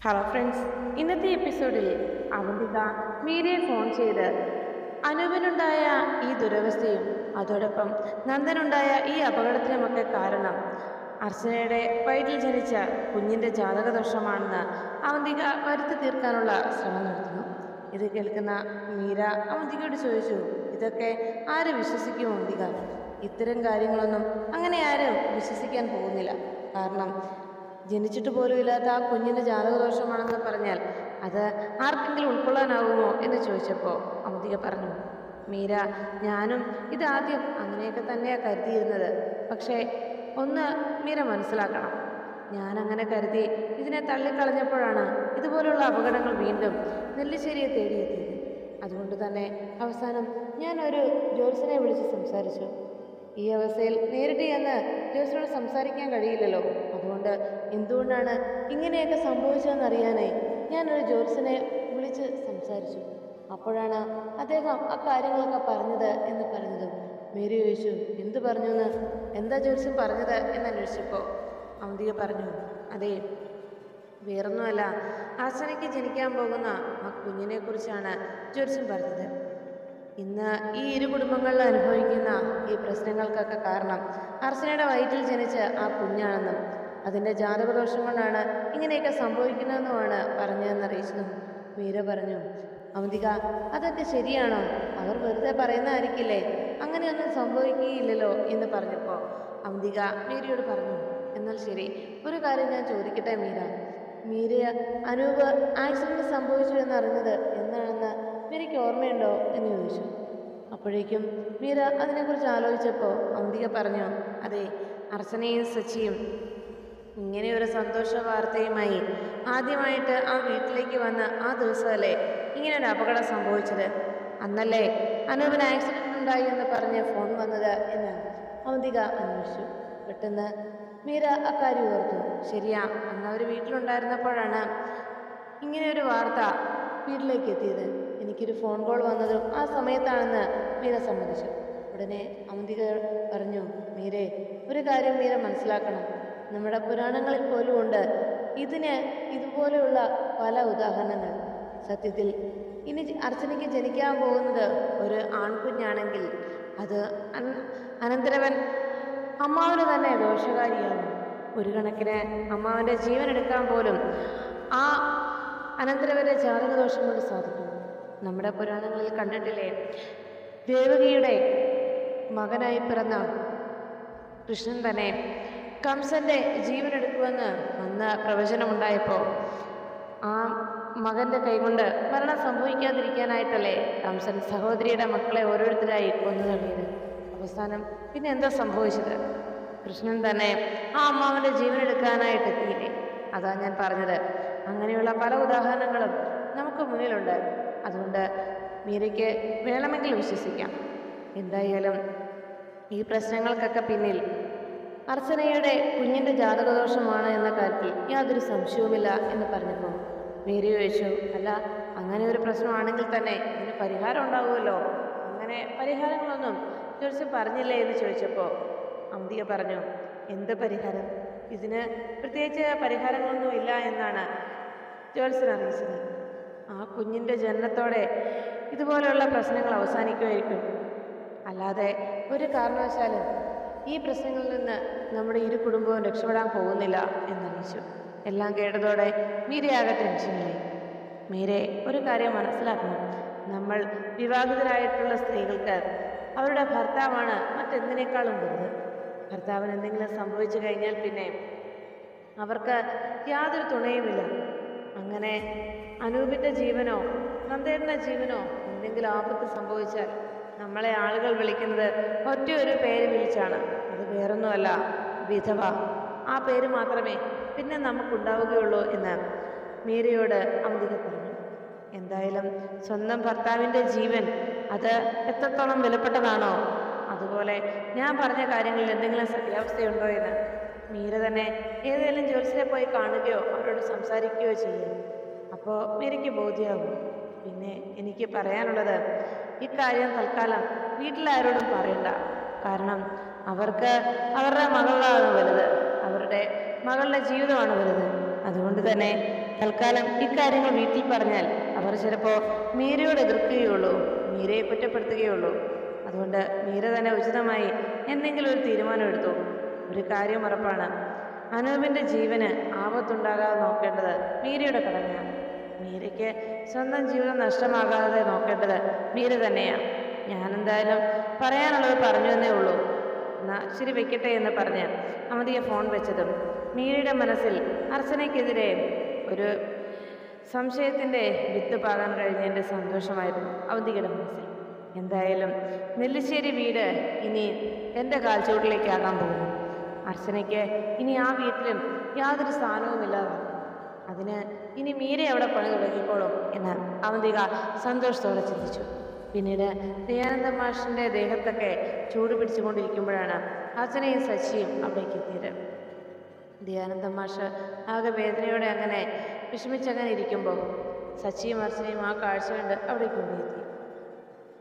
Hello friends ഇന്നത്തെ എപ്പിസോഡിൽ Avanthika മീരയെ phone ചെയ്ത് അനൂപിനുണ്ടായ ഈ ദുരവസ്ഥയും അതോടൊപ്പം നന്ദനുണ്ടായ ഈ അപകടത്തിനുമൊക്കെ കാരണം അർച്ചനയുടെ വയറ്റിൽ ജനിച്ച കുഞ്ഞിന്റെ ജാതകദോഷമാണെന്ന് അവന്തിക വരുത്തി തീർക്കാനുള്ള ശ്രമം നടത്തുന്നു. ഇത് കേൾക്കുന്ന മീര അവന്തികയോട് ചോദിച്ചു ഇതൊക്കെ ആര് വിശ്വസിക്കും അവന്തിക ഇത്തരം കാര്യങ്ങളൊന്നും അങ്ങനെ ആരും വിശ്വസിക്കാൻ പോകുന്നില്ല. കാരണം ജനിച്ചിട്ട് പോലും ഇല്ലാത്ത ആ കുഞ്ഞിന്റെ ജാതകദോഷമാണെന്ന് പറഞ്ഞാൽ അത് ആർക്കെങ്കിലും ഉൾക്കൊള്ളാനാവുമോ എന്ന് ചോദിച്ചപ്പോൾ അമിതിക പറഞ്ഞു മീര ഞാനും ഇതാദ്യം അങ്ങനെയൊക്കെ തന്നെയാണ് കരുതിയിരുന്നത്. പക്ഷേ ഒന്ന് മീര മനസ്സിലാക്കണം. ഞാനങ്ങനെ കരുതി ഇതിനെ തള്ളിക്കളഞ്ഞപ്പോഴാണ് ഇതുപോലുള്ള അപകടങ്ങൾ വീണ്ടും നെല്ലിശ്ശേരിയെ തേടിയെത്തിയത്. അതുകൊണ്ട് തന്നെ അവസാനം ഞാനൊരു ജോത്സനെ വിളിച്ച് സംസാരിച്ചു. ഈ അവസ്ഥയിൽ നേരിട്ട് ചെന്ന് ജോസിനോട് സംസാരിക്കാൻ കഴിയില്ലല്ലോ. അതുകൊണ്ട് എന്തുകൊണ്ടാണ് ഇങ്ങനെയൊക്കെ സംഭവിച്ചതെന്ന് സംഭവിച്ചതെന്നറിയാനായി ഞാനൊരു ജോസിനെ വിളിച്ച് സംസാരിച്ചു. അപ്പോഴാണ് അദ്ദേഹം അക്കാര്യങ്ങളൊക്കെ കാര്യങ്ങളൊക്കെ പറഞ്ഞത് എന്ന് പറഞ്ഞത്. മേരി ചോദിച്ചു എന്ത് പറഞ്ഞു എന്ന് എന്താ ജോത്സ്യം പറഞ്ഞത്? എന്ന് അന്വേഷിച്ചപ്പോൾ അവന്തിക പറഞ്ഞു അതെ വേറൊന്നുമല്ല. ആസനയ്ക്ക് ജനിക്കാൻ പോകുന്ന ആ കുഞ്ഞിനെക്കുറിച്ചാണ് കുറിച്ചാണ് ജോത്സ്യം പറഞ്ഞത്. ഇന്ന് ഈ ഇരു കുടുംബങ്ങളിൽ അനുഭവിക്കുന്ന ഈ പ്രശ്നങ്ങൾക്കൊക്കെ കാരണം അർച്ചനയുടെ വയറ്റിൽ ജനിച്ച ആ കുഞ്ഞാണെന്നും അതിന്റെ ജാതകദോഷം കൊണ്ടാണ് ഇങ്ങനെയൊക്കെ സംഭവിക്കുന്നതെന്നുമാണ് പറഞ്ഞതെന്ന് അറിയിച്ചതും മീര പറഞ്ഞു. അവന്തിക അതൊക്കെ ശരിയാണോ? അവർ വെറുതെ പറയുന്നതായിരിക്കില്ലേ? അങ്ങനെയൊന്നും സംഭവിക്കുകയില്ലല്ലോ എന്ന് പറഞ്ഞപ്പോൾ അവന്തിക മീരയോട് പറഞ്ഞു. എന്നാൽ ശരി ഒരു കാര്യം ഞാൻ ചോദിക്കട്ടെ മീര? മീര അനൂപ് ആക്സിഡന്റ് സംഭവിച്ചു എന്നറിഞ്ഞത് എന്നാണെന്ന് മീരയ്ക്ക് ഓർമ്മയുണ്ടോ എന്ന് ചോദിച്ചു. അപ്പോഴേക്കും മീര അതിനെക്കുറിച്ച് ആലോചിച്ചപ്പോൾ അന്തിക പറഞ്ഞു അതെ അർച്ചനയും സച്ചിയും ഇങ്ങനെ ഒരു സന്തോഷ വാർത്തയുമായി ആദ്യമായിട്ട് ആ വീട്ടിലേക്ക് വന്ന ആ ദിവസമല്ലേ ഇങ്ങനെ ഒരു അപകടം സംഭവിച്ചത്? അന്നല്ലേ അനൂപിന് ആക്സിഡന്റ് ഉണ്ടായി എന്ന് പറഞ്ഞ് ഫോൺ വന്നത് എന്ന് അവന്തിക അന്വേഷിച്ചു. പെട്ടെന്ന് മീര അക്കാര്യം ഓർത്തു. ശരിയാ അന്ന് അവർ വീട്ടിലുണ്ടായിരുന്നപ്പോഴാണ് ഇങ്ങനെ ഒരു വാർത്ത വീട്ടിലേക്ക് എത്തിയത്. എനിക്കൊരു ഫോൺ കോൾ വന്നതും ആ സമയത്താണെന്ന് മീര സമ്മതിച്ചു. ഉടനെ അവന്തിക പറഞ്ഞു മീരെ ഒരു കാര്യം മീര മനസ്സിലാക്കണം. നമ്മുടെ പുരാണങ്ങളിൽ പോലും ഉണ്ട് ഇതിന് ഇതുപോലെയുള്ള പല ഉദാഹരണങ്ങൾ. സത്യത്തിൽ ഇനി അർച്ചനയ്ക്ക് ജനിക്കാൻ പോകുന്നത് ഒരു ആൺകുഞ്ഞാണെങ്കിൽ അത് അനന്തരവൻ അമ്മാവിന് തന്നെ ദോഷകാരിയാണ്. ഒരു കണക്കിന് അമ്മാവന്റെ ജീവൻ എടുക്കാൻ പോലും ആ അനന്തരവന്റെ ജാതകദോഷം കൊണ്ട് സാധിക്കും. നമ്മുടെ പുരാണങ്ങളിൽ കണ്ടിട്ടില്ലേ? ദേവകിയുടെ മകനായി പിറന്ന കൃഷ്ണൻ തന്നെ കംസന്റെ ജീവൻ എടുക്കുമെന്ന് അന്ന് പ്രവചനമുണ്ടായപ്പോൾ ആ മകന്റെ കൈകൊണ്ട് മരണം സംഭവിക്കാതിരിക്കാനായിട്ടല്ലേ കംസൻ സഹോദരിയുടെ മക്കളെ ഓരോരുത്തരായി കൊന്നു തള്ളിയത് അവസാനം പിന്നെ എന്താ സംഭവിച്ചത്? കൃഷ്ണൻ തന്നെ ആ അമ്മാവന്റെ ജീവൻ എടുക്കാനായിട്ട് എത്തിയില്ലേ അതാ ഞാൻ പറഞ്ഞത്. അങ്ങനെയുള്ള പല ഉദാഹരണങ്ങളും നമുക്ക് മുന്നിലുണ്ട്. അതുകൊണ്ട് മീരയ്ക്ക് വേണമെങ്കിൽ വിശ്വസിക്കാം. എന്തായാലും ഈ പ്രശ്നങ്ങൾക്കൊക്കെ പിന്നിൽ അർച്ചനയുടെ കുഞ്ഞിന്റെ ജാതകദോഷമാണ് എന്ന കാര്യത്തിൽ യാതൊരു സംശയവുമില്ല എന്ന് പറഞ്ഞപ്പോൾ മീര ചോദിച്ചു അല്ല അങ്ങനെ ഒരു പ്രശ്നമാണെങ്കിൽ തന്നെ ഇതിന് പരിഹാരം ഉണ്ടാവുമല്ലോ? അങ്ങനെ പരിഹാരങ്ങളൊന്നും ജോത്സ്യം പറഞ്ഞില്ലേ? എന്ന് ചോദിച്ചപ്പോൾ അംതിക പറഞ്ഞു എന്ത് പരിഹാരം? ഇതിന് പ്രത്യേകിച്ച് പരിഹാരങ്ങളൊന്നും ഇല്ല എന്നാണ് ജോത്സ്യൻ അറിയിച്ചത്. ആ കുഞ്ഞിന്റെ ജനനത്തോടെ ഇതുപോലെയുള്ള പ്രശ്നങ്ങൾ അവസാനിക്കുമായിരിക്കും. അല്ലാതെ ഒരു കാരണവശാലും ഈ പ്രശ്നങ്ങളിൽ നിന്ന് നമ്മുടെ ഇരു കുടുംബവും രക്ഷപ്പെടാൻ പോകുന്നില്ല എന്നറിയിച്ചു. എല്ലാം കേട്ടതോടെ മീരയാകെ ടെൻഷനിലായി മീരെ ഒരു കാര്യം മനസ്സിലാക്കണം. നമ്മൾ വിവാഹിതരായിട്ടുള്ള സ്ത്രീകൾക്ക് അവരുടെ ഭർത്താവാണ് മറ്റെന്തിനേക്കാളും വലുത്. ഭർത്താവിന് എന്തെങ്കിലും സംഭവിച്ചു കഴിഞ്ഞാൽ പിന്നെ അവർക്ക് യാതൊരു തുണയുമില്ല. അങ്ങനെ അനൂപിന്റെ ജീവനോ നന്ദേട്ടന്റെ ജീവനോ എന്തെങ്കിലും ആപത്ത് സംഭവിച്ചാൽ നമ്മളെ ആളുകൾ വിളിക്കുന്നത് ഒറ്റ ഒരു പേര് വിളിച്ചാണ്. അത് വേറൊന്നുമല്ല വിധവ. ആ പേര് മാത്രമേ പിന്നെ നമുക്കുണ്ടാവുകയുള്ളൂ എന്ന് മീരയോട് അംതിക പറഞ്ഞു. എന്തായാലും സ്വന്തം ഭർത്താവിന്റെ ജീവൻ അത് എത്രത്തോളം വിലപ്പെട്ടതാണോ അതുപോലെ ഞാൻ പറഞ്ഞ കാര്യങ്ങളിൽ എന്തെങ്കിലും സത്യാവസ്ഥയുണ്ടോ എന്ന് മീര തന്നെ ഏതെങ്കിലും ജ്യോത്സ്യനെ പോയി കാണുകയോ അവരോട് സംസാരിക്കുകയോ ചെയ്യും. അപ്പോൾ മീരയ്ക്ക് ബോധ്യമാകും പിന്നെ എനിക്ക് പറയാനുള്ളത് ഇക്കാര്യം തൽക്കാലം വീട്ടിലാരോടും പറയണ്ട. കാരണം അവർക്ക് അവരുടെ മകളാണ് വലുത്. അവരുടെ മകളുടെ ജീവിതമാണ് വലുത്. അതുകൊണ്ട് തന്നെ തൽക്കാലം ഇക്കാര്യങ്ങൾ വീട്ടിൽ പറഞ്ഞാൽ അവർ ചിലപ്പോൾ മീരയോട് എതിർക്കുകയുള്ളൂ മീരയെ കുറ്റപ്പെടുത്തുകയുള്ളൂ. അതുകൊണ്ട് മീര തന്നെ ഉചിതമായി എന്തെങ്കിലും ഒരു തീരുമാനം എടുത്തു. ഒരു കാര്യം ഉറപ്പാണ്. അനൂപിന്റെ ജീവന് ആപത്തുണ്ടാകാതെ നോക്കേണ്ടത് മീരയുടെ കടമയാണ്. മീരയ്ക്ക് സ്വന്തം ജീവിതം നഷ്ടമാകാതെ നോക്കേണ്ടത് മീര തന്നെയാണ്. ഞാനെന്തായാലും പറയാനുള്ളത് പറഞ്ഞു എന്നേ ഉള്ളൂ. എന്നാ ശരി വെക്കട്ടെ എന്ന് പറഞ്ഞ് അമതിയെ ഫോൺ വെച്ചതും മീരയുടെ മനസ്സിൽ അർച്ചനയ്ക്കെതിരെ ഒരു സംശയത്തിന്റെ വിത്ത് പാകാൻ കഴിഞ്ഞതിന്റെ സന്തോഷമായിരുന്നു അവധിയുടെ മനസ്സിൽ. എന്തായാലും നെല്ലിശ്ശേരി വീട് ഇനി എന്റെ കാൽച്ചുവട്ടിലേക്കാകാൻ പോകുന്നു. അർച്ചനയ്ക്ക് ഇനി ആ വീട്ടിലും യാതൊരു സ്ഥാനവുമില്ലാതാകും. അതിന് ഇനി മീര അവിടെ പണി തുടങ്ങിക്കോളും എന്ന് അവന്തിക സന്തോഷത്തോടെ ചിന്തിച്ചു. പിന്നീട് ദയാനന്ദ മാഷിന്റെ ദേഹത്തൊക്കെ ചൂട് പിടിച്ചുകൊണ്ടിരിക്കുമ്പോഴാണ് അച്ഛനെയും സച്ചിയും അവിടേക്ക് എത്തിയത്. ദയാനന്ദ മാഷ് ആകെ വേദനയോടെ അങ്ങനെ വിഷമിച്ചങ്ങനെ ഇരിക്കുമ്പോൾ സച്ചിയും അച്ഛനെയും ആ കാഴ്ച കണ്ട് അവിടേക്ക് ഓടിയെത്തി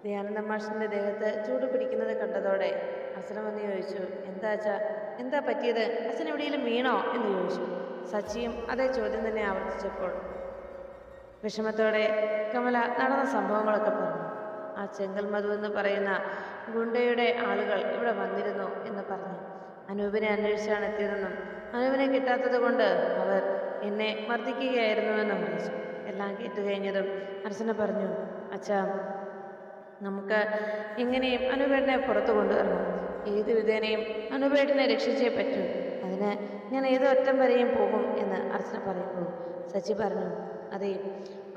ദയാനന്ദ മാഷിന്റെ ദേഹത്ത് ചൂട് പിടിക്കുന്നത് കണ്ടതോടെ അച്ഛൻ വന്ന് ചോദിച്ചു എന്താ അച്ഛാ? എന്താ പറ്റിയത്? അച്ഛൻ എവിടെയെങ്കിലും വീണോ? എന്ന് ചോദിച്ചു. സച്ചിയും അതേ ചോദ്യം തന്നെ ആവർത്തിച്ചപ്പോൾ വിഷമത്തോടെ കമല നടന്ന സംഭവങ്ങളൊക്കെ പറഞ്ഞു. ആ ചെങ്കൽ മധു എന്ന് പറയുന്ന ഗുണ്ടയുടെ ആളുകൾ ഇവിടെ വന്നിരുന്നു എന്ന് പറഞ്ഞു. അനൂപിനെ അന്വേഷിച്ചാണ് എത്തിയതെന്നും അനൂപിനെ കിട്ടാത്തത് കൊണ്ട് അവർ എന്നെ മർദ്ദിക്കുകയായിരുന്നുവെന്നും അറിയിച്ചു. എല്ലാം കേട്ടുകഴിഞ്ഞതും അർച്ചന പറഞ്ഞു അച്ഛാ നമുക്ക് എങ്ങനെയും അനുപേടനെ പുറത്തു കൊണ്ടുവരണം. ഏത് വിധേനയും അനുപേടനെ രക്ഷിച്ചേ പറ്റൂ. അതിന് ഞാൻ ഏത് ഒറ്റം വരെയും പോകും എന്ന് അർച്ചന പറയുമ്പോൾ സച്ചി പറഞ്ഞു അതെ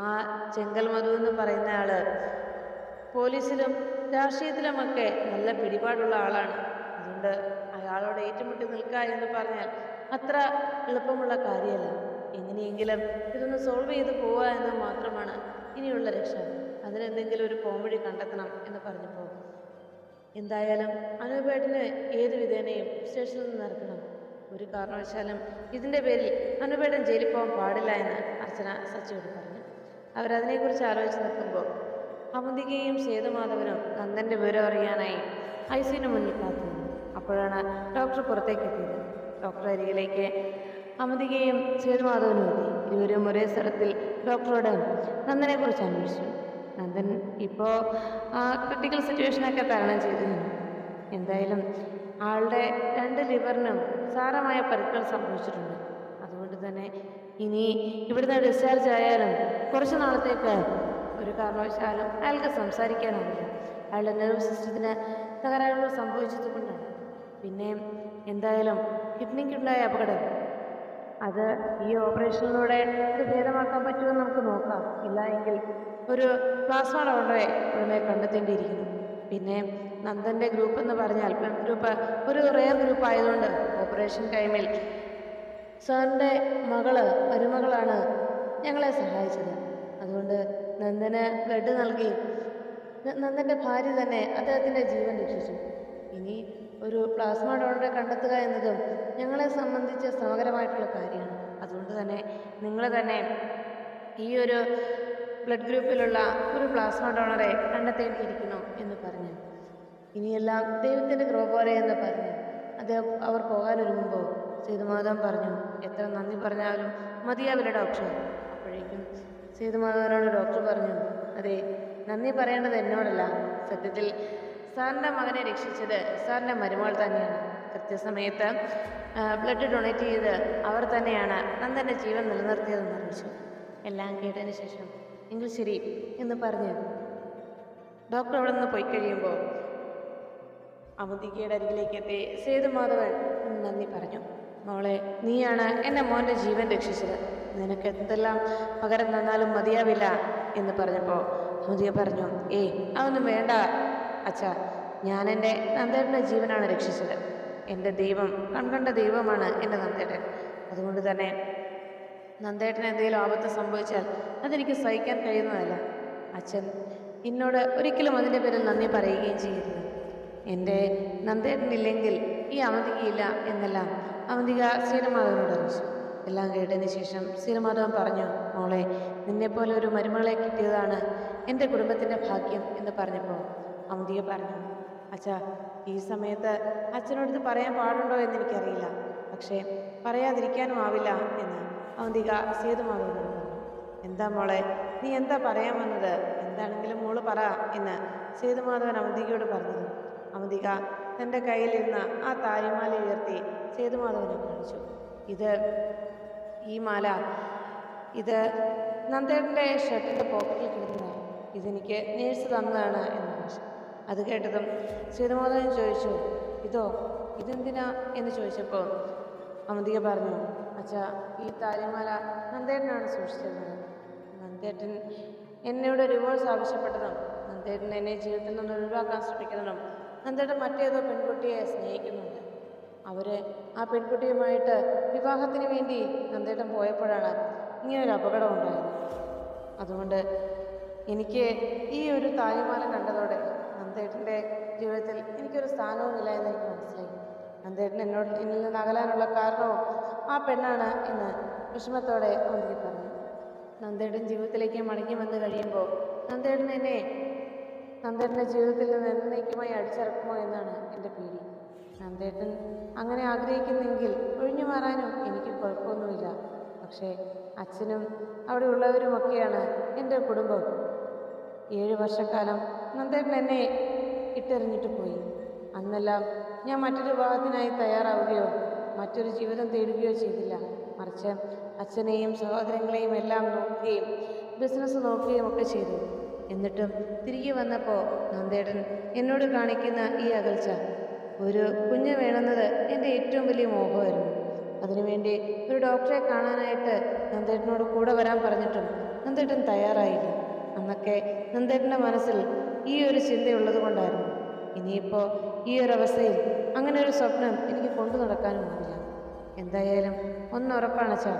ആ ചെങ്കൽ മധു എന്ന് പറയുന്ന ആൾ പോലീസിലും രാഷ്ട്രീയത്തിലുമൊക്കെ നല്ല പിടിപാടുള്ള ആളാണ്. അതുകൊണ്ട് അയാളോട് ഏറ്റുമുട്ടി നിൽക്കുക എന്ന് പറഞ്ഞാൽ അത്ര എളുപ്പമുള്ള കാര്യമല്ല. എങ്ങനെയെങ്കിലും ഇതൊന്ന് സോൾവ് ചെയ്ത് പോവുക എന്ന് മാത്രമാണ് ഇനിയുള്ള രക്ഷ. അതിനെന്തെങ്കിലും ഒരു പോംവഴി കണ്ടെത്തണം എന്ന് പറഞ്ഞു പോകും എന്തായാലും അനുപേട്ടന് ഏത് വിധേനയും സ്റ്റേഷനിൽ നിന്ന് ഇറക്കണം ഒരു കാരണവശാലും ഇതിന്റെ പേരിൽ അനുപേട്ടൻ ജയിലിൽ പോകാൻ പാടില്ല എന്ന് അർച്ചന സച്ചിയോട് പറഞ്ഞു. അവരതിനെക്കുറിച്ച് ആലോചിച്ച് നിൽക്കുമ്പോൾ അവന്തികയും സേതുമാധവനും നന്ദന്റെ വിവരം അറിയാനായി ഐ സിന് മുന്നിൽ കാത്തു അപ്പോഴാണ് ഡോക്ടർ പുറത്തേക്ക് എത്തിയത്. ഡോക്ടർ അരികിലേക്ക് അമിതികയും സേതുമാധവനും എത്തി. ഇരുവരും ഒരേ സ്ഥലത്തിൽ ഡോക്ടറോട് നന്ദനെക്കുറിച്ച് അന്വേഷിച്ചു. നന്ദൻ ഇപ്പോൾ ക്രിട്ടിക്കൽ സിറ്റുവേഷനൊക്കെ തരണം ചെയ്തിരുന്നു എന്തായാലും ആളുടെ രണ്ട് ലിവറിനും സാരമായ പരുക്കൾ സംഭവിച്ചിട്ടുണ്ട്. അതുകൊണ്ട് തന്നെ ഇനി ഇവിടുന്ന് ഡിസ്ചാർജ് ആയാലും കുറച്ച് നാളത്തേക്ക് ഒരു കാരണവശാലും അയാൾക്ക് സംസാരിക്കാനാവില്ല. അയാളുടെ നെർവ് സിസ്റ്റത്തിന് തകരാറുകൾ സംഭവിച്ചത് കൊണ്ടാണ് പിന്നെ എന്തായാലും കിഡ്നിക്കുണ്ടായ അപകടം അത് ഈ ഓപ്പറേഷനിലൂടെ ഇത് ഭേദമാക്കാൻ പറ്റുമെന്ന് നമുക്ക് നോക്കാം. ഇല്ല എങ്കിൽ ഒരു പ്ലാസ്മ ഡോണറെ ഉടനെ കണ്ടെത്തേണ്ടിയിരിക്കുന്നു. പിന്നെ നന്ദന്റെ ഗ്രൂപ്പ് എന്ന് പറഞ്ഞാൽ ഗ്രൂപ്പ് ഒരു റെയർ ഗ്രൂപ്പ് ആയതുകൊണ്ട് ഓപ്പറേഷൻ ടൈമിൽ സാറിന്റെ മകൾ മരുമകളാണ് ഞങ്ങളെ സഹായിച്ചത്. അതുകൊണ്ട് നന്ദന് ബ്ലഡ് നൽകി. നന്ദന്റെ ഭാര്യ തന്നെ അദ്ദേഹത്തിന്റെ ജീവൻ രക്ഷിച്ചു. ഇനി ഒരു പ്ലാസ്മ ഡോണറെ കണ്ടെത്തുക എന്നതും ഞങ്ങളെ സംബന്ധിച്ച് ശ്രമകരമായിട്ടുള്ള കാര്യമാണ്. അതുകൊണ്ട് തന്നെ നിങ്ങൾ തന്നെ ഈ ഒരു ബ്ലഡ് ഗ്രൂപ്പിലുള്ള ഒരു പ്ലാസ്മ ഡോണറെ കണ്ടെത്തേണ്ടിയിരിക്കുന്നു എന്ന് പറഞ്ഞു. ഇനിയെല്ലാം ദൈവത്തിന്റെ കൃപ പോലെ എന്ന് പറഞ്ഞു അദ്ദേഹം അവർ പോകാനൊരുങ്ങുമ്പോൾ സേതുമാധവൻ പറഞ്ഞു എത്ര നന്ദി പറഞ്ഞാലും മതിയാവില്ല ഡോക്ടർ അപ്പോഴേക്കും സേതുമാധവനോട് ഡോക്ടർ പറഞ്ഞു അതെ നന്ദി പറയേണ്ടത് എന്നോടല്ല. സത്യത്തിൽ സാറിന്റെ മകനെ രക്ഷിച്ചത് സാറിന്റെ മരുമകൾ തന്നെയാണ്. കൃത്യസമയത്ത് ബ്ലഡ് ഡൊണേറ്റ് ചെയ്ത് അവർ തന്നെയാണ് നന്ദന്റെ ജീവൻ നിലനിർത്തിയതെന്ന് അറിയിച്ചു. എല്ലാം കേട്ടതിന് ശേഷം എങ്കിൽ ശരി എന്ന് പറഞ്ഞ് ഡോക്ടർ അവിടെ നിന്ന് പോയി കഴിയുമ്പോൾ അവന്തികയുടെ അരികിലേക്ക് എത്തി സേതുമാധവൻ നന്ദി പറഞ്ഞു. മോളെ നീയാണ് എന്റെ മോന്റെ ജീവൻ രക്ഷിച്ചത്. നിനക്ക് എന്തെല്ലാം പകരം തന്നാലും മതിയാവില്ല എന്ന് പറഞ്ഞപ്പോൾ അവന്തിക പറഞ്ഞു ഏയ് അതൊന്നും വേണ്ട അച്ഛാ. ഞാൻ എന്റെ നന്ദേട്ടന്റെ ജീവനാണ് രക്ഷിച്ചത്. എന്റെ ദൈവം കൺകണ്ട ദൈവമാണ് എന്റെ നന്ദേട്ടൻ. അതുകൊണ്ട് തന്നെ നന്ദേട്ടന് എന്തെങ്കിലും ആപത്ത് സംഭവിച്ചാൽ അതെനിക്ക് സഹിക്കാൻ കഴിയുന്നതല്ല. അച്ഛൻ എന്നോട് ഒരിക്കലും അതിന്റെ പേരിൽ നന്ദി പറയുകയും ചെയ്യരുത്. എന്റെ നന്ദേട്ടനില്ലെങ്കിൽ ഈ അവന്തികയില്ല എന്നെല്ലാം അവന്തിക ശ്രീരമാധവനോട് അറിയിച്ചു. എല്ലാം കേട്ടതിന് ശേഷം ശ്രീരമാധവൻ പറഞ്ഞു മോളെ നിന്നെപ്പോലെ ഒരു മരുമകളെ കിട്ടിയതാണ് എന്റെ കുടുംബത്തിന്റെ ഭാഗ്യം എന്ന് പറഞ്ഞപ്പോൾ അവന്തിക പറഞ്ഞു അച്ഛാ ഈ സമയത്ത് അച്ഛനോട് പറയാൻ പാടുണ്ടോ എന്ന് എനിക്കറിയില്ല പക്ഷേ പറയാതിരിക്കാനും ആവില്ല എന്ന് അവന്തിക സേതുമാധവനോട് പറഞ്ഞു. എന്താ മോളെ നീ എന്താ പറയാൻ വന്നത്? എന്താണെങ്കിലും മോൾ പറ എന്ന് സേതുമാധവൻ അവന്തികയോട് പറഞ്ഞത് അവന്തിക തന്റെ കയ്യിലിരുന്ന ആ താലിമാല ഉയർത്തി സേതുമാധവനെ കാണിച്ചു. ഇത് ഈ മാല ഇത് നന്ദേട്ടന്റെ ഷർട്ടിന്റെ പോക്കറ്റിൽ കിടന്നതാണ്. ഇതെനിക്ക് നേഴ്സ് തന്നതാണ് എന്ന് ഭാഷ അത് കേട്ടതും സീതമാധവൻ ചോദിച്ചു ഇതോ ഇതെന്തിനാ? എന്ന് ചോദിച്ചപ്പോൾ അമന്തിക പറഞ്ഞു അച്ഛാ ഈ താലിമാല നന്ദേട്ടനാണ് സൂക്ഷിച്ചിരുന്നത്. നന്ദേട്ടൻ എന്നോട് റിവോഴ്സ് ആവശ്യപ്പെട്ടതും നന്ദേട്ടൻ എന്നെ ജീവിതത്തിൽ നിന്ന് ഒഴിവാക്കാൻ ശ്രമിക്കുന്നതും നന്ദേട്ടൻ മറ്റേതോ പെൺകുട്ടിയെ സ്നേഹിക്കുന്നുണ്ട്. അവർ ആ പെൺകുട്ടിയുമായിട്ട് വിവാഹത്തിന് വേണ്ടി നന്ദേട്ടൻ പോയപ്പോഴാണ് ഇങ്ങനൊരു അപകടം ഉണ്ടായത്. അതുകൊണ്ട് എനിക്ക് ഈ ഒരു താലിമാല കണ്ടതോടെ നന്ദേട്ടന്റെ ജീവിതത്തിൽ എനിക്കൊരു സ്ഥാനവുമില്ല എന്ന് എനിക്ക് മനസ്സിലായി. നന്ദേട്ടൻ എന്നോട് എന്നിൽ നിന്ന് അകലാനുള്ള കാരണവും ആ പെണ്ണാണ് എന്ന് വിഷമത്തോടെ അവന്തിക്ക് പറഞ്ഞു. നന്ദേട്ടൻ ജീവിതത്തിലേക്ക് മടങ്ങി വന്നു കഴിയുമ്പോൾ നന്ദേട്ടൻ എന്നെ നന്ദേട്ടന്റെ ജീവിതത്തിൽ നിന്ന് എന്നേക്കുമായി അടിച്ചിറക്കുമോ എന്നാണ് എന്റെ പേടി. നന്ദേട്ടൻ അങ്ങനെ ആഗ്രഹിക്കുന്നെങ്കിൽ ഒഴിഞ്ഞു മാറാനും എനിക്ക് കുഴപ്പമൊന്നുമില്ല. പക്ഷേ അച്ഛനും അവിടെ ഉള്ളവരുമൊക്കെയാണ് എന്റെ കുടുംബം. ഏഴ് വർഷക്കാലം നന്ദേട്ടൻ എന്നെ ഇട്ടെറിഞ്ഞിട്ട് പോയി. അന്നെല്ലാം ഞാൻ മറ്റൊരു വിവാഹത്തിനായി തയ്യാറാവുകയോ മറ്റൊരു ജീവിതം തേടുകയോ ചെയ്തില്ല. മറിച്ച് അച്ഛനെയും സഹോദരങ്ങളെയും എല്ലാം നോക്കുകയും ബിസിനസ് നോക്കുകയും ഒക്കെ ചെയ്തു. എന്നിട്ടും തിരികെ വന്നപ്പോൾ നന്ദേടൻ എന്നോട് കാണിക്കുന്ന ഈ അകൽച്ച ഒരു കുഞ്ഞ് വേണമെന്നത് എന്റെ ഏറ്റവും വലിയ മോഹമായിരുന്നു. അതിനുവേണ്ടി ഒരു ഡോക്ടറെ കാണാനായിട്ട് നന്ദേട്ടനോട് കൂടെ വരാൻ പറഞ്ഞിട്ടും നന്ദേട്ടൻ തയ്യാറായില്ല. അന്നൊക്കെ നന്ദേട്ടന്റെ മനസ്സിൽ ഈ ഒരു ചിന്തയുള്ളത് കൊണ്ടായിരുന്നു. ഇനിയിപ്പോൾ ഈ ഒരു അവസ്ഥയിൽ അങ്ങനെ ഒരു സ്വപ്നം എനിക്ക് കൊണ്ടു നടക്കാനും പാടില്ല എന്തായാലും ഒന്ന് ഉറപ്പാണ് ചാ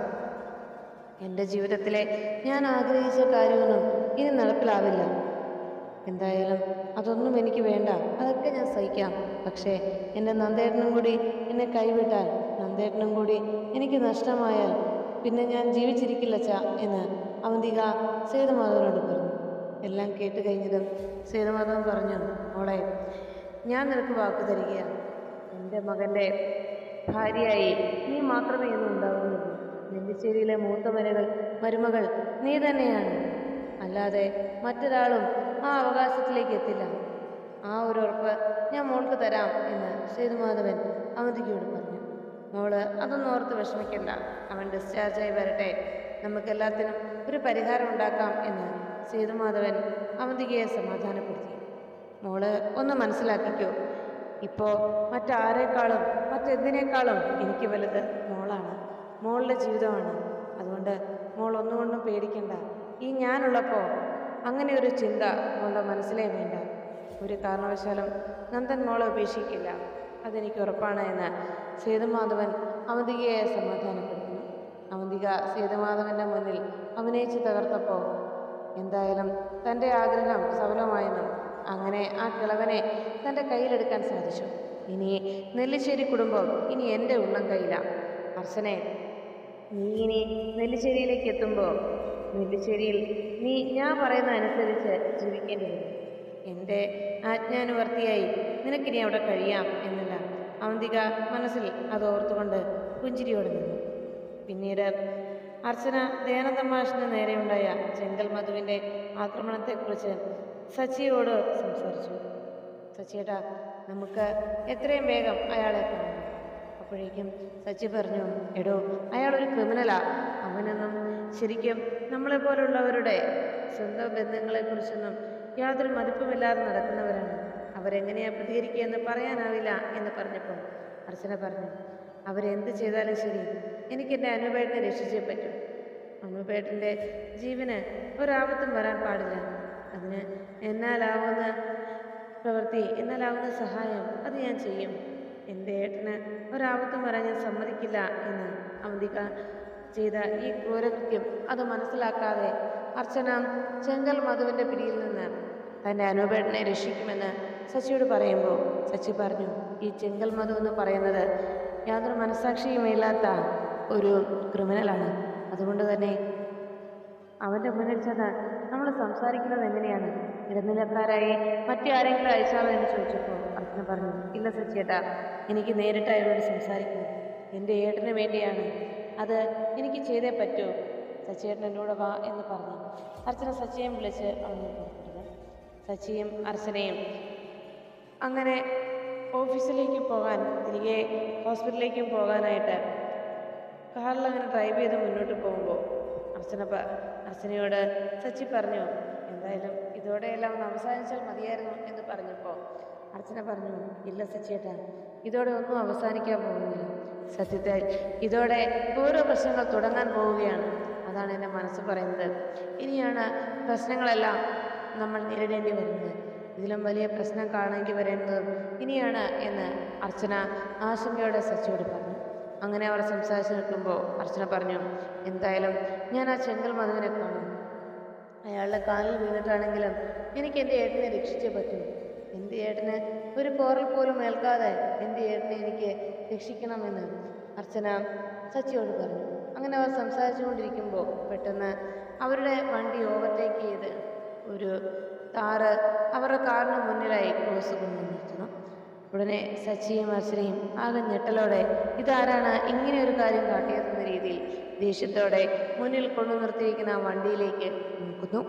എന്റെ ജീവിതത്തിലെ ഞാൻ ആഗ്രഹിച്ച കാര്യമൊന്നും ഇനി നടപ്പിലാവില്ല. എന്തായാലും അതൊന്നും എനിക്ക് വേണ്ട. അതൊക്കെ ഞാൻ സഹിക്കാം. പക്ഷേ എന്റെ നന്ദേട്ടനും കൂടി എന്നെ കൈവിട്ടാൽ നന്ദേട്ടനും കൂടി എനിക്ക് നഷ്ടമായാൽ പിന്നെ ഞാൻ ജീവിച്ചിരിക്കില്ല ചാ എന്ന് അവന്തിക സേതുമാധവനോട് പറഞ്ഞു. എല്ലാം കേട്ട് കഴിഞ്ഞതും സേതുമാധവൻ പറഞ്ഞു മോളെ ഞാൻ നിനക്ക് വാക്ക് തരികയാണ്. എന്റെ മകന്റെ ഭാര്യയായി നീ മാത്രമേ ഇന്ന് ഉണ്ടാവുകയുള്ളൂ നെല്ലിശ്ശേരിയിലെ മൂത്ത മരുകൾ മരുമകൾ നീ തന്നെയാണ്. അല്ലാതെ മറ്റൊരാളും ആ അവകാശത്തിലേക്ക് എത്തില്ല. ആ ഒരു ഉറപ്പ് ഞാൻ മോൾക്ക് തരാം എന്ന് സേതുമാധവൻ അവന്തികയോട് പറഞ്ഞു. മോൾ അതൊന്നും ഓർത്ത് വിഷമിക്കണ്ട. അവൻ ഡിസ്ചാർജായി വരട്ടെ. നമുക്കെല്ലാത്തിനും ഒരു പരിഹാരം ഉണ്ടാക്കാം എന്ന് സേതുമാധവൻ അവന്തികയെ സമാധാനപ്പെടുത്തി. മോൾ ഒന്ന് മനസ്സിലാക്കിക്കോ ഇപ്പോൾ മറ്റാരേക്കാളും മറ്റെന്തിനേക്കാളും എനിക്ക് വലുത് മോളാണ് മോളുടെ ജീവിതമാണ്. അതുകൊണ്ട് മോൾ ഒന്നുകൊണ്ടും പേടിക്കണ്ട. ഈ ഞാനുള്ളപ്പോൾ അങ്ങനെ ഒരു ചിന്ത മോളുടെ മനസ്സിലേ വേണ്ട. ഒരു കാരണവശാലും നന്ദൻ മോളെ ഉപേക്ഷിക്കില്ല. അതെനിക്ക് ഉറപ്പാണ് എന്ന് സേതുമാധവൻ അവന്തികയെ സമാധാനപ്പെടുത്തുന്നു അവന്തിക സേതുമാധവന്റെ മുന്നിൽ അഭിനയിച്ച് തകർത്തപ്പോൾ എന്തായാലും തന്റെ ആഗ്രഹം സഫലമായെന്നും അങ്ങനെ ആ കിളവനെ തന്റെ കയ്യിലെടുക്കാൻ സാധിച്ചു. ഇനി നെല്ലിശ്ശേരി കുടുംബം ഇനി എന്റെ ഉള്ളം കയ്യിലാണ് അർച്ചനെ നീ ഇനി നെല്ലിശ്ശേരിയിലേക്ക് എത്തുമ്പോൾ നെല്ലിശ്ശേരിയിൽ നീ ഞാൻ പറയുന്ന അനുസരിച്ച് ജീവിക്കേണ്ടി വരും. എന്റെ ആജ്ഞാനുവർത്തിയായി നിനക്കിനി അവിടെ കഴിയാം എന്നല്ല. അവന്തിക മനസ്സിൽ അത് ഓർത്തുകൊണ്ട് പുഞ്ചിരിയോടെ നിന്നു. പിന്നീട് അർച്ചന ദയാനന്ദ മാഷിന് നേരെയുണ്ടായ ചെങ്കൽ മധുവിന്റെ ആക്രമണത്തെക്കുറിച്ച് സച്ചിയോട് സംസാരിച്ചു. സച്ചിയേട്ടാ നമുക്ക് എത്രയും വേഗം അയാളെ കാണണം അപ്പോഴേക്കും സച്ചി പറഞ്ഞു എടോ അയാളൊരു ക്രിമിനലാ. അവനൊന്നും ശരിക്കും നമ്മളെപ്പോലുള്ളവരുടെ സ്വന്തം ബന്ധങ്ങളെക്കുറിച്ചൊന്നും യാതൊരു മതിപ്പുമില്ലാതെ നടക്കുന്നവരാണ്. അവരെങ്ങനെയാ പ്രതികരിക്കുക എന്ന് പറയാനാവില്ല എന്ന് പറഞ്ഞപ്പോൾ അർച്ചന പറഞ്ഞു അവരെന്ത് ചെയ്താലും ശരി എനിക്ക് എന്റെ അനുപേട്ടനെ രക്ഷിച്ചേ പറ്റൂ. അനുപേട്ടന്റെ ജീവന് ഒരാപത്തും വരാൻ പാടില്ല. അതിന് എന്നാലാവുന്ന പ്രവൃത്തി എന്നാലാവുന്ന സഹായം അത് ഞാൻ ചെയ്യും. എന്റെ ഏട്ടന് ഒരാപത്തും വരാൻ ഞാൻ സമ്മതിക്കില്ല എന്ന് അവന്തിക ചെയ്ത ഈ ക്രൂരകൃത്യം അത് മനസ്സിലാക്കാതെ അർച്ചന ചെങ്കൽ മധുവിന്റെ പിടിയിൽ നിന്ന് തന്റെ അനുപേട്ടനെ രക്ഷിക്കുമെന്ന് സച്ചിയോട് പറയുമ്പോൾ സച്ചി പറഞ്ഞു ഈ ചെങ്കൽ മധു എന്ന് പറയുന്നത് യാതൊരു മനസാക്ഷിയുമില്ലാത്ത ഒരു ക്രിമിനലാണ്. അതുകൊണ്ട് തന്നെ അവന്റെ മുന്നിൽ ചെന്ന് നമ്മൾ സംസാരിക്കുന്നത് എങ്ങനെയാണ്? ഇടനിലക്കാരായി മറ്റാരെങ്കിലും അയച്ചാലോ എന്ന് ചോദിച്ചപ്പോൾ അർച്ചന പറഞ്ഞു ഇല്ല സച്ചേട്ടാ എനിക്ക് നേരിട്ട് അയാളോട് സംസാരിക്കണം. എന്റെ ഏട്ടന് വേണ്ടിയാണ്. അത് എനിക്ക് ചെയ്തേ പറ്റൂ. സച്ചിയേട്ടൻ എന്നോട് വാ എന്ന് പറഞ്ഞു. അർച്ചന സച്ചിയെ വിളിച്ച് അവനെ പുറപ്പെട്ടത് സച്ചിയും അർച്ചനയും അങ്ങനെ ഓഫീസിലേക്ക് പോകാൻ തിരികെ ഹോസ്പിറ്റലിലേക്കും പോകാനായിട്ട് കാറിൽ അങ്ങനെ ഡ്രൈവ് ചെയ്ത് മുന്നോട്ട് പോകുമ്പോൾ അർച്ചന പ അർച്ചനയോട് സച്ചി പറഞ്ഞു എന്തായാലും ഇതോടെയെല്ലാം അവസാനിച്ചാൽ മതിയായിരുന്നു എന്ന് പറഞ്ഞപ്പോൾ അർച്ചന പറഞ്ഞു ഇല്ല സച്ചിയേട്ടാ ഇതോടെ ഒന്നും അവസാനിക്കാൻ പോകുന്നില്ല. സത്യത്തെ ഇതോടെ ഓരോ പ്രശ്നങ്ങൾ തുടങ്ങാൻ പോവുകയാണ്. അതാണ് എന്റെ മനസ്സ് പറയുന്നത്. ഇനിയാണ് പ്രശ്നങ്ങളെല്ലാം നമ്മൾ നേരിടേണ്ടി വരുന്നത്. ഇതിലും വലിയ പ്രശ്നം കാണേണ്ടി വരുന്നത് ഇനിയാണ് എന്ന് അർച്ചന ആശങ്കയോടെ സച്ചിയോട് പറഞ്ഞു. അങ്ങനെ അവർ സംസാരിച്ച് നിൽക്കുമ്പോൾ അർച്ചന പറഞ്ഞു എന്തായാലും ഞാൻ ആ ചെങ്കൽ മധുവിനെ കാണും. അയാളുടെ കാലിൽ വീണിട്ടാണെങ്കിലും എനിക്ക് എന്റെ ഏട്ടനെ രക്ഷിച്ചേ പറ്റൂ. എന്റെ ഏട്ടന് ഒരു പോറൽ പോലും ഏൽക്കാതെ എന്റെ ഏട്ടനെ എനിക്ക് രക്ഷിക്കണമെന്ന് അർച്ചന സച്ചിയോട് പറഞ്ഞു. അങ്ങനെ അവർ സംസാരിച്ചുകൊണ്ടിരിക്കുമ്പോൾ പെട്ടെന്ന് അവരുടെ വണ്ടി ഓവർടേക്ക് ചെയ്ത് ഒരു താറ് അവരുടെ കാറിന് മുന്നിലായി ക്രോസ് കൊണ്ടു ഉടനെ സച്ചിയും അർച്ചനയും ആകെ ഞെട്ടലോടെ ഇതാരാണ് ഇങ്ങനെ ഒരു കാര്യം കാട്ടിയതെന്ന രീതിയിൽ? ദേഷ്യത്തോടെ മുന്നിൽ കൊണ്ടു നിർത്തിയിരിക്കുന്ന വണ്ടിയിലേക്ക് നോക്കുന്നു.